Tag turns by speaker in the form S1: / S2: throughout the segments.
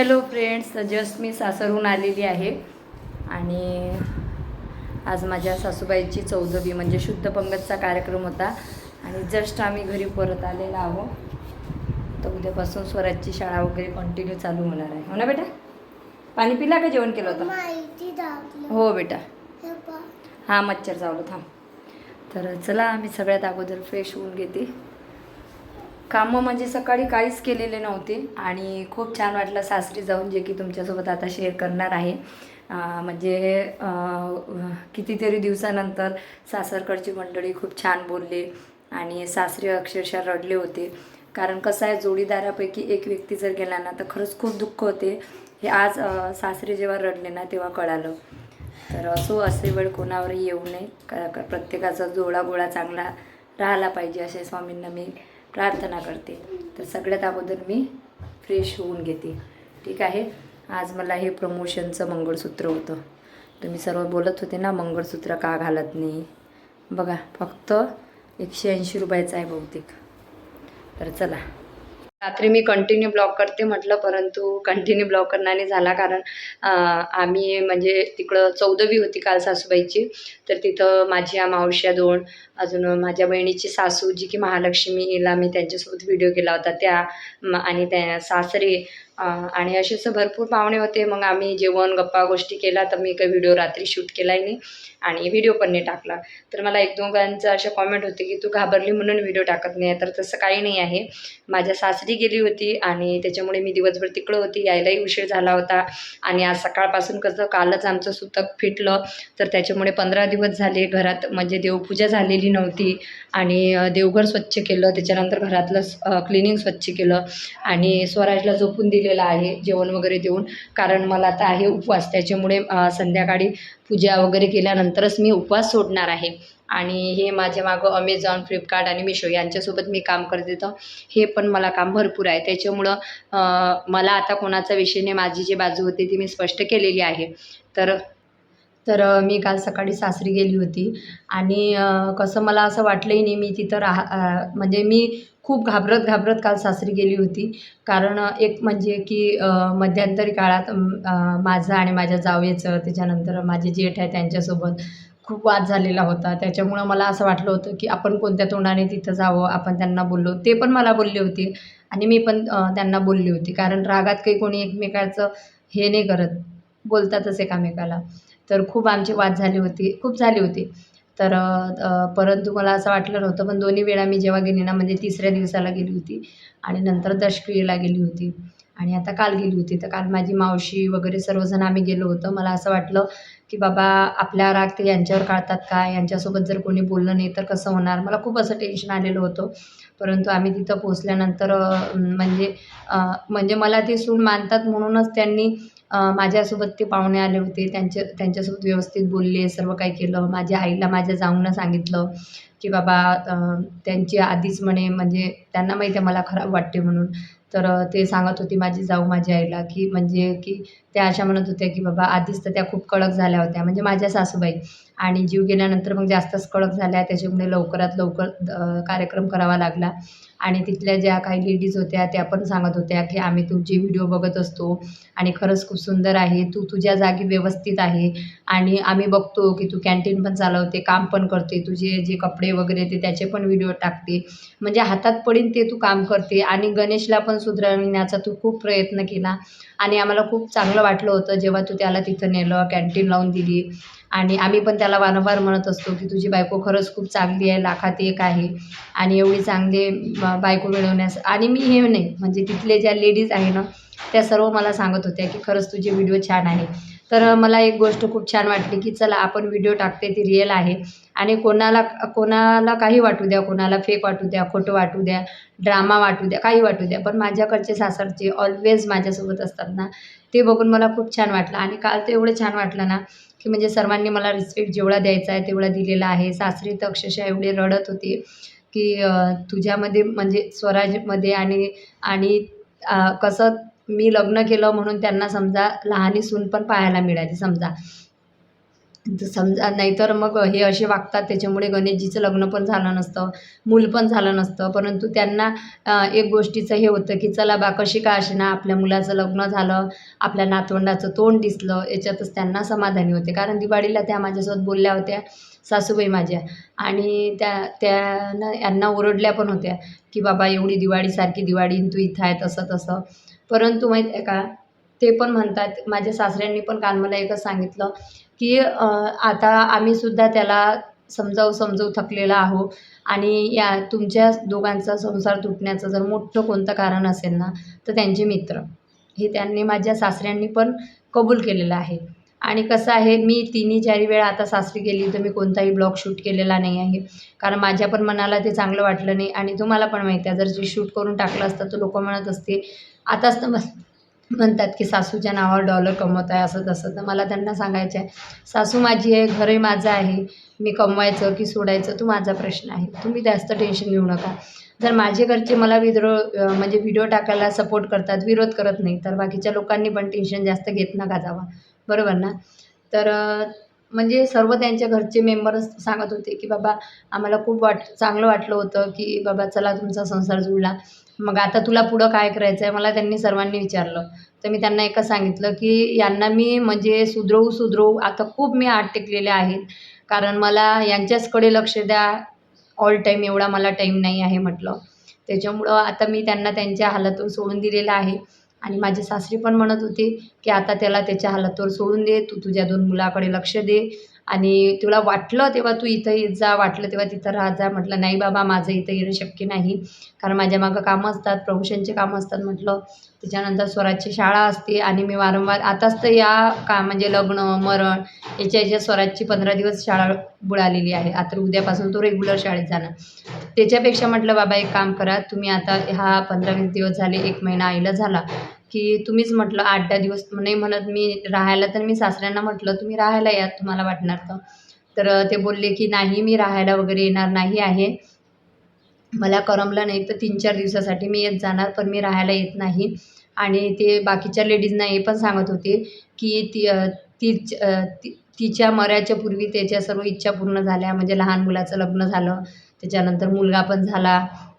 S1: Hello friends just मी सासरहून आलेली आहे. आणि आज माझ्या सासूबाईची चौदवी म्हणजे शुद्ध पंगतचा कार्यक्रम होता. आणि जस्ट आम्ही घरी परत आलेलो आहो. तर उद्यापासून स्वराजची शाळा वगैरे कंटिन्यू चालू होणार आहे. हो ना बेटा? पाणी पिला का जेवण केलं होतं? हो बेटा.
S2: हे
S1: मच्छर चावलं थांब. तर चला मी सगळ्यात अगोदर फ्रेश होऊन घेते. कामं म्हणजे सकाळी काहीच केलेले नव्हते आणि खूप छान वाटलं सासरी जाऊन जे की तुमच्यासोबत आता शेअर करणार आहे. म्हणजे कितीतरी दिवसानंतर सासरकडची मंडळी खूप छान बोलले आणि सासरी अक्षरशः रडले होते. कारण कसं आहे जोडीदारापैकी एक व्यक्ती जर गेला ना तर खरंच खूप दुःख होते. हे आज सासरे जेव्हा रडले ना तेव्हा कळालं. तर असो असे वेळ कोणावरही येऊ नये. का प्रत्येकाचा जोडा गोळा चांगला राहिला पाहिजे असे स्वामींना मी प्रार्थना करते. तर सगळ्यात अगोदर मी फ्रेश होऊन घेते. ठीक आहे? आज मला हे प्रमोशनचं मंगळसूत्र होतं. तुम्ही सर्व बोलत होते ना मंगळसूत्र का घालत नाही? बघा फक्त एकशे ऐंशी रुपयाचं आहे बहुतेक. तर चला. रात्री मी कंटिन्यू ब्लॉग करते म्हटलं परंतु कंटिन्यू ब्लॉग करणार नाही झाला. कारण आम्ही म्हणजे तिकडं चौदवी होती काल सासूबाईची. तर तिथं माझ्या मावश्या दोन अजून माझ्या बहिणीची सासू जी की महालक्ष्मीला मी त्यांच्यासोबत व्हिडिओ केला होता. त्या आणि त्या सासरे आणि असे असं भरपूर पाहुणे होते. मग आम्ही जेवण गप्पा गोष्टी केला तर मी काही व्हिडिओ रात्री शूट केला नाही आणि व्हिडिओ पण नाही टाकला. तर मला एक दोघांचं असे कॉमेंट होते की तू घाबरली म्हणून व्हिडिओ टाकत नाही तर तसं काही नाही आहे. माझ्या सासरी गेली होती आणि त्याच्यामुळे मी दिवसभर तिकडं होती. यायलाही उशीर झाला होता आणि आज सकाळपासून कसं कालच आमचं सुतक फिटलं. तर त्याच्यामुळे पंधरा दिवस झाले घरात. म्हणजे देवपूजा झालेली नव्हती आणि देवघर स्वच्छ केलं. त्याच्यानंतर घरातलं क्लिनिंग स्वच्छ केलं आणि स्वराजला झोपून दिलेलं आहे जेवण वगैरे देऊन. कारण मला आता आहे उपवास त्याच्यामुळे संध्याकाळी पूजा वगैरे केल्यानंतरच मी उपवास सोडणार आहे. आणि हे माझ्या मागं अमेझॉन फ्लिपकार्ट आणि मिशो यांच्यासोबत मी काम करते तर हे पण मला काम भरपूर आहे. त्याच्यामुळं मला आता कोणाचा विषय नाही माझी जी बाजू होती ती मी स्पष्ट केलेली आहे. तर तर मी काल सकाळी सासरी गेली होती. आणि कसं मला असं वाटलंही नाही मी तिथं राहा म्हणजे मी खूप घाबरत घाबरत काल सासरी गेली होती. कारण एक म्हणजे की मध्यंतरी काळात माझं आणि माझ्या जावेचं त्याच्यानंतर माझे जेठ आहे त्यांच्यासोबत खूप वाद झालेला होता. त्याच्यामुळं मला असं वाटलं होतं की आपण कोणत्या तोंडाने तिथं जावं आपण त्यांना बोललो. ते पण मला बोलले होते आणि मी पण त्यांना बोलली होती. कारण रागात काही कोणी एकमेकाचं हे नाही करत बोलतातच एकामेकाला. तर खूप आमची वाद झाली होती खूप झाली होती. तर परंतु मला असं वाटलं नव्हतं पण दोन्ही वेळा मी जेव्हा गेली ना म्हणजे तिसऱ्या दिवसाला गेली होती आणि नंतर दशक्रियेला गेली होती. आणि आता काल गेली होती. तर काल माझी मावशी वगैरे सर्वजण आम्ही गेलो होतो. मला असं वाटलं की बाबा आपल्या राग ते यांच्यावर काढतात का? यांच्यासोबत जर कोणी बोललं नाही तर कसं होणार? मला खूप असं टेन्शन आलेलं होतं. परंतु आम्ही तिथं पोचल्यानंतर म्हणजे म्हणजे मला ते सूड मानतात म्हणूनच त्यांनी माझ्यासोबत ते पाहुणे आले होते. त्यांच्या त्यांच्यासोबत व्यवस्थित बोलले सर्व काही केलं. माझ्या आईला माझ्या जाऊन सांगितलं की बाबा त्यांची आधीच म्हणे म्हणजे त्यांना माहिती आहे मला खराब वाटते म्हणून. तर ते सांगत होती माझी जाऊ माझ्या आईला की म्हणजे की त्या अशा म्हणत होत्या की बाबा आधीच तर त्या खूप कडक झाल्या होत्या. म्हणजे माझ्या सासूबाई. आणि जीव गेल्यानंतर मग जास्तच कडक झाल्या. त्याच्यामुळे लवकरात लवकर कार्यक्रम करावा लागला. आणि तिथल्या ज्या काही लेडीज होत्या त्या पण सांगत होत्या की आम्ही तुमचे व्हिडिओ बघत असतो आणि खरंच खूप सुंदर आहे. तू तुझ्या जागी व्यवस्थित आहे. आणि आम्ही बघतो की तू कॅन्टीन पण चालवते काम पण करते. तुझे जे कपडे वगैरे ते त्याचे पण व्हिडिओ टाकते. म्हणजे हातात पडीन ते तू काम करते. आणि गणेशला पण सुधारण्याचा तू खूप प्रयत्न केला. आणि आम्हाला खूप चांगलं वाटलं होतं जेव्हा तू त्याला तिथं नेलं कॅन्टीन लावून दिली. आणि आम्ही पण त्याला वारंवार म्हणत असतो की तुझी बायको खरंच खूप चांगली आहे लाखात एक आहे आणि एवढी चांगली बायको मिळवण्यास आणि मी हे नाही म्हणजे तिथले ज्या लेडीज आहे ना त्या सर्व मला सांगत होत्या की खरंच तुझे व्हिडिओ छान आहे. तर मला एक गोष्ट खूप छान वाटली की चला आपण व्हिडिओ टाकते ती रिअल आहे आणि कोणाला कोणाला काही वाटू द्या कोणाला फेक वाटू द्या खोटं वाटू द्या ड्रामा वाटू द्या काही वाटू द्या पण माझ्याकडचे सासरचे ऑलवेज माझ्यासोबत असतात ना ते बघून मला खूप छान वाटलं आणि काल तर एवढं छान वाटलं ना की म्हणजे सर्वांनी मला रिस्पेक्ट जेवढा द्यायचा आहे तेवढा दिलेला आहे. सासरी तर अक्षरशः एवढे रडत होते की तुझ्यामध्ये म्हणजे स्वराजमध्ये आणि आणि कसं मी लग्न केलं म्हणून त्यांना समजा लहानी सून पण पाहायला मिळाली समजा. समजा नाहीतर मग हे असे वागतात त्याच्यामुळे गणेशजीचं लग्न पण झालं नसतं मूल पण झालं नसतं. परंतु त्यांना एक गोष्टीचं हे होतं की चला बा कशी का ना आपल्या मुलाचं लग्न झालं आपल्या नातवंडाचं तोंड दिसलं याच्यातच त्यांना समाधानी होते. कारण दिवाळीला त्या माझ्यासोबत बोलल्या होत्या सासूबाई माझ्या. आणि त्या त्यानं यांना ओरडल्या पण होत्या की बाबा एवढी दिवाळीसारखी दिवाळी तू इथं आहे तसं तसं. परंतु माहीत आहे का ते पण म्हणतात. माझ्या सासऱ्यांनी पण काल मला एकच सांगितलं की आता आम्हीसुद्धा त्याला समजावू समजावू थकलेला आहो आणि या तुमच्या दोघांचा संसार तुटण्याचं जर मोठं कोणतं कारण असेल ना तर त्यांचे मित्र. हे त्यांनी माझ्या सासऱ्यांनी पण कबूल केलेलं आहे. आणि कसं आहे मी तिन्ही चारी वेळा आता सासरी गेली तर मी कोणताही ब्लॉग शूट केलेला नाही आहे. कारण माझ्या पण मनाला ते चांगलं वाटलं नाही आणि तुम्हाला पण माहिती आहे जर जे शूट करून टाकलं असतं तर लोक म्हणत असते आताच तर मस्त म्हणतात की सासूच्या नावावर डॉलर कमवत आहे असं तसं. तर मला त्यांना सांगायचं आहे सासू माझी आहे घरही माझं आहे मी कमवायचं की सोडायचं तो माझा प्रश्न आहे. तुम्ही जास्त टेन्शन घेऊ नका. जर माझे घरचे मला विद्रो म्हणजे व्हिडिओ टाकायला सपोर्ट करतात विरोध करत नाही तर बाकीच्या लोकांनी पण टेन्शन जास्त घेत नका जावा. बरोबर ना? तर म्हणजे सर्व त्यांच्या घरचे मेंबर्स सांगत होते की बाबा आम्हाला खूप वाट चांगलं वाटलं होतं की बाबा चला तुमचा संसार जुळला. मग आता तुला पुढं काय करायचं आहे मला त्यांनी सर्वांनी विचारलं. तर मी त्यांना एकच सांगितलं की यांना मी म्हणजे सुधरवू सुधरवू आता खूप मी आट टेकलेले आहेत. कारण मला यांच्याचकडे लक्ष द्या. ऑल टाईम एवढा मला टाईम नाही आहे म्हटलं. त्याच्यामुळं आता मी त्यांना त्यांच्या हालातून सोडून दिलेलं आहे. आणि माझे सासरी पण म्हणत होते की आता त्याला त्याच्या हालातवर सोडून दे. तू तुझ्या दोन मुलाकडे लक्ष दे. आणि तुला वाटलं तेव्हा तू इथं येत जा वाटलं तेव्हा तिथं राहत जा. म्हटलं नाही बाबा माझं इथं येणं शक्य नाही. कारण माझ्या मागं कामं असतात प्रमोशनचे कामं असतात म्हटलं. त्याच्यानंतर स्वराजची शाळा असते आणि मी वारंवार आताच तर या का म्हणजे लग्न मरण याच्या याच्या स्वराजची पंधरा दिवस शाळा बुडालेली आहे. आता उद्यापासून तो रेग्युलर शाळेत जाणार. त्याच्यापेक्षा म्हटलं बाबा एक काम करा. तुम्ही आता हा पंधरा वीस दिवस झाले एक महिना आईला झाला. की तुम्हीच म्हटलं आठ दहा दिवस नाही म्हणत मी राहायला तर मी सासऱ्यांना म्हटलं तुम्ही राहायला या तुम्हाला वाटणार तर. तर ते बोलले की नाही मी राहायला वगैरे येणार नाही आहे. मला करमलं नाही तर तीन चार दिवसासाठी मी येत जाणार पण मी राहायला येत नाही. आणि ते बाकीच्या लेडीजना हे पण सांगत होते की ती ती तिच्या मरायच्या पूर्वी त्याच्या सर्व इच्छा पूर्ण झाल्या. म्हणजे लहान मुलाचं लग्न झालं त्याच्यानंतर मुलगा पण झाला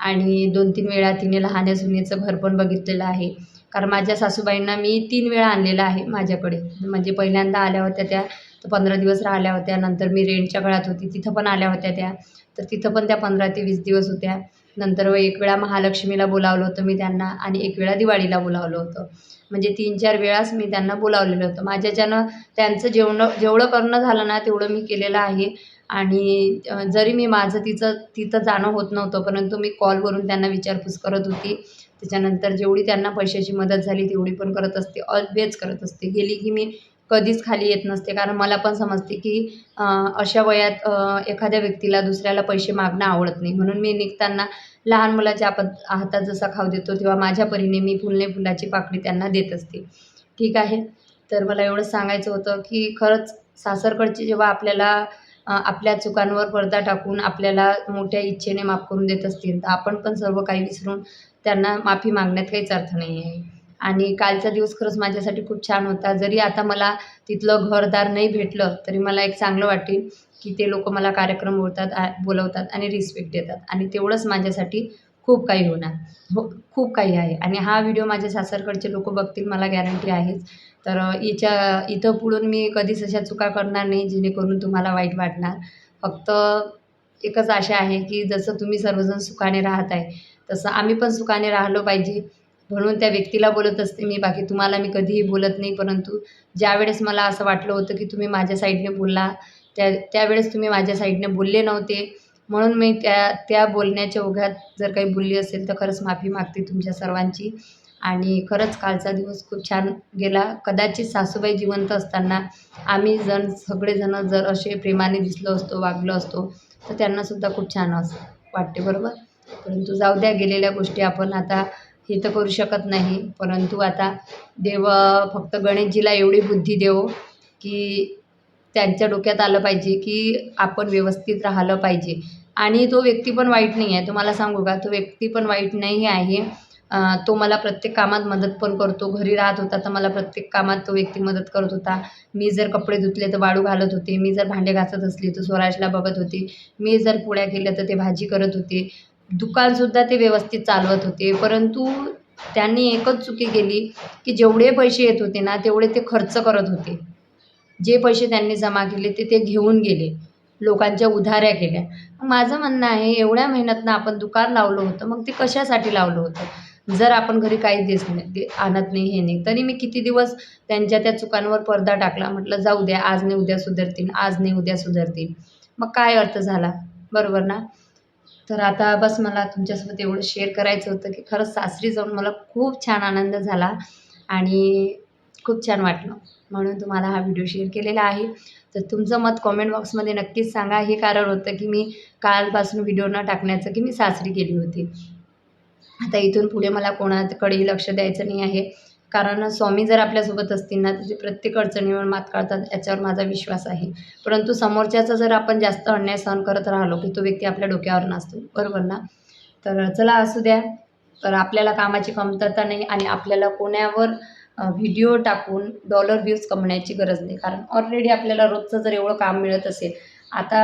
S1: आणि दोन तीन वेळा तिने लहान्या सुनेचं घर पण बघितलेलं आहे. कारण माझ्या सासूबाईंना मी तीन वेळा आणलेलं आहे माझ्याकडे. म्हणजे पहिल्यांदा आल्या होत्या त्या तर पंधरा दिवस राहिल्या होत्या. नंतर मी रेंटच्या घरात होती तिथं पण आल्या होत्या त्या. तर तिथं पण त्या पंधरा ते वीस दिवस होत्या. नंतर एक वेळा महालक्ष्मीला बोलावलं होतं मी त्यांना आणि एक वेळा दिवाळीला बोलावलं होतं. म्हणजे तीन चार वेळाच मी त्यांना बोलावलेलं होतं. माझ्याच्यानं त्यांचं जेवणं जेवढं करणं झालं ना तेवढं मी केलेलं आहे. आणि जरी मी माझं तिचं तिथं जाणं होत नव्हतं परंतु मी कॉलवरून त्यांना विचारपूस करत होती. त्याच्यानंतर जेवढी त्यांना पैशाची मदत झाली तेवढी पण करत असते. ऑलवेज करत असते. गेली की मी कधीच खाली येत नसते. कारण मला पण समजते की अशा वयात एखाद्या व्यक्तीला दुसऱ्याला पैसे मागणं आवडत नाही. म्हणून मी निघताना लहान मुलाच्या आपण हातात जसा खाऊ देतो तेव्हा माझ्या परीने मी फुलने फुलाची पाकळी त्यांना देत असते. ठीक आहे? तर मला एवढंच सांगायचं होतं की खरंच सासरकडचे जेव्हा आपल्याला आपल्या चुकांवर पडदा टाकून आपल्याला मोठ्या इच्छेने माफ करून देत असतील तर आपण पण सर्व काही विसरून त्यांना माफी मागण्यात काहीच अर्थ नाही आहे. आणि कालचा दिवस खरंच माझ्यासाठी खूप छान होता. जरी आता मला तिथलं घरदार नाही भेटलं तरी मला एक चांगलं वाटेल की ते लोक मला कार्यक्रम बोलतात आ बोलवतात आणि रिस्पेक्ट देतात. आणि तेवढंच माझ्यासाठी खूप काही होणार. हो खूप काही आहे. आणि हा व्हिडिओ माझ्या सासरकडचे लोक बघतील मला गॅरंटी आहेच. तर याच्या इथं पुढून मी कधीच अशा चुका करणार नाही जेणेकरून तुम्हाला वाईट वाटणार. फक्त एकच आशा आहे की जसं तुम्ही सर्वजण सुखाने राहत आहे तसं आम्ही पण सुखाने राहिलो पाहिजे. म्हणून त्या व्यक्तीला बोलत असते मी बाकी तुम्हाला मी कधीही बोलत नाही परंतु ज्यावेळेस मला असं वाटलं होतं की तुम्ही माझ्या साईडने बोलला त्या त्यावेळेस तुम्ही माझ्या साईडने बोलले नव्हते. म्हणून मी त्या त्या बोलण्याच्या ओघात जर काही बोलली असेल तर खरंच माफी मागते तुमच्या सर्वांची. आणि खरंच कालचा दिवस खूप छान गेला. कदाचित सासूबाई जिवंत असताना आम्ही जण सगळेजणं जर असे प्रेमाने दिसलो असतो वागलो असतो तर त्यांनासुद्धा खूप छान असं वाटते बरोबर? परंतु जाऊ द्या गेलेल्या गोष्टी आपण आता हे तर करू शकत नाही. परंतु आता देव फक्त गणेशजीला एवढी बुद्धी देवो की त्यांच्या डोक्यात आलं पाहिजे की आपण व्यवस्थित राहिलं पाहिजे. आणि तो व्यक्ती पण वाईट नाही आहे. तुम्हाला सांगू का? तो व्यक्ती पण वाईट नाही आहे. तो मला प्रत्येक कामात मदत पण करतो. घरी राहत होता तर मला प्रत्येक कामात तो व्यक्ती मदत करत होता. मी जर कपडे धुतले तर वाळू घालत होते. मी जर भांडे घासत असली तर स्वराजला बघत होते. मी जर पोळ्या केल्या तर ते भाजी करत होते. दुकानसुद्धा ते व्यवस्थित चालवत होते. परंतु त्यांनी एकच चुकी केली की जेवढे पैसे येत होते ना तेवढे ते खर्च करत होते. जे पैसे त्यांनी जमा केले ते ते घेऊन गेले. लोकांच्या उधाऱ्या केल्या. माझं म्हणणं आहे एवढ्या मेहनतनं आपण दुकान लावलं होतं मग ते कशासाठी लावलं होतं? जर आपण घरी काही देत नाही दे आणत नाही हे नाही. तरी मी किती दिवस त्यांच्या त्या चुकांवर पडदा टाकला. म्हटलं जाऊ द्या आज नाही उद्या सुधारतील आज नाही उद्या सुधारतील. मग काय अर्थ झाला? बरोबर ना? तर आता बस मला तुमच्यासोबत एवढं शेअर करायचं होतं की खरंच सासरी जाऊन मला खूप छान आनंद झाला आणि खूप छान वाटलं. म्हणून तुम्हाला हा व्हिडिओ शेअर केलेला आहे. तर तुमचं मत कॉमेंट बॉक्समध्ये नक्कीच सांगा. हे कारण होतं की मी कालपासून व्हिडिओ न टाकण्याचं की मी सासरी गेली होती. आता इथून पुढे मला कोणाकडेही लक्ष द्यायचं नाही आहे. कारण स्वामी जर आपल्यासोबत असतील ना तर प्रत्येक अडचणीवर मात काढतात याच्यावर माझा विश्वास आहे. परंतु समोरच्याचा जर आपण जास्त अन्याय सहन करत राहिलो की तो व्यक्ती आपल्या डोक्यावर नसतो बरोबर ना? तर चला असू द्या. तर आपल्याला कामाची कमतरता नाही आणि आपल्याला कोण्यावर व्हिडिओ टाकून डॉलर व्ह्यूज कमवण्याची गरज नाही. कारण ऑलरेडी आपल्याला रोजचं जर एवढं काम मिळत असेल आता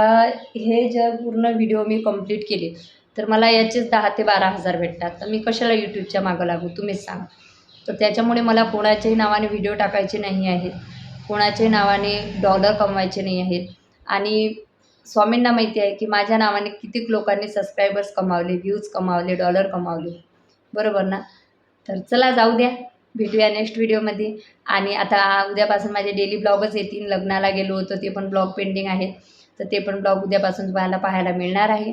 S1: हे जर पूर्ण व्हिडिओ मी कंप्लीट केले तर मला याचेच दहा ते बारा हजार भेटतात. तर मी कशाला यूट्यूबच्या मागं लागू? तुम्हीच सांगा. तर त्याच्यामुळे मला कोणाच्याही नावाने व्हिडिओ टाकायचे नाही आहेत. कोणाच्याही नावाने डॉलर कमवायचे नाही आहेत. आणि स्वामींना माहिती आहे की माझ्या नावाने कितीक लोकांनी सबस्क्रायबर्स कमावले व्ह्यूज कमावले डॉलर कमावले. बरोबर ना? तर चला जाऊ द्या. भेटूया नेक्स्ट व्हिडिओमध्ये आणि आता उद्यापासून माझे डेली ब्लॉगच येतील. लग्नाला गेलो होतो ते पण ब्लॉग पेंडिंग आहेत. तर ते पण ब्लॉग उद्यापासून तुम्हाला पाहायला मिळणार आहे.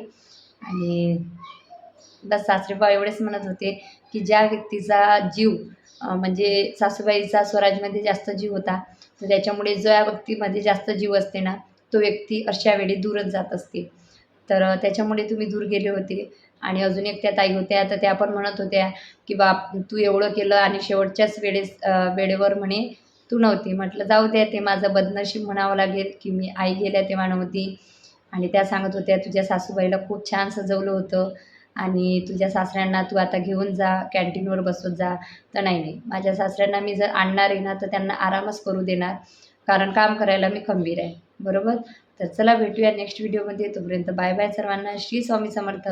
S1: आणि बस सासरेबा एवढेच म्हणत होते की ज्या व्यक्तीचा जीव म्हणजे सासूबाईचा स्वराजमध्ये जास्त जीव होता तर त्याच्यामुळे ज्या व्यक्तीमध्ये जास्त जीव असते ना तो व्यक्ती अशा वेळी दूरच जात असते. तर त्याच्यामुळे तुम्ही दूर गेले होते. आणि अजून एक त्या ताई होत्या तर त्या पण म्हणत होत्या की बाप तू एवढं केलं आणि शेवटच्याच वेळेस वेळेवर म्हणे तू नव्हती. म्हटलं जाऊ द्या ते माझं बदनशीब म्हणावं लागेल की मी आई गेल्या तेव्हा नव्हती आणि त्या सांगत होत्या तुझ्या सासूबाईला खूप छान सजवलं होतं. आणि तुझ्या सासऱ्यांना तू आता घेऊन जा कॅन्टीनवर बसवत जा. तर नाही नाही. माझ्या सासऱ्यांना मी जर आणणार आहे ना तर त्यांना आरामच करू देणार. कारण काम करायला मी खंबीर आहे. बरोबर? तर चला भेटूया नेक्स्ट व्हिडिओमध्ये तोपर्यंत बाय बाय सर्वांना. श्री स्वामी समर्थ.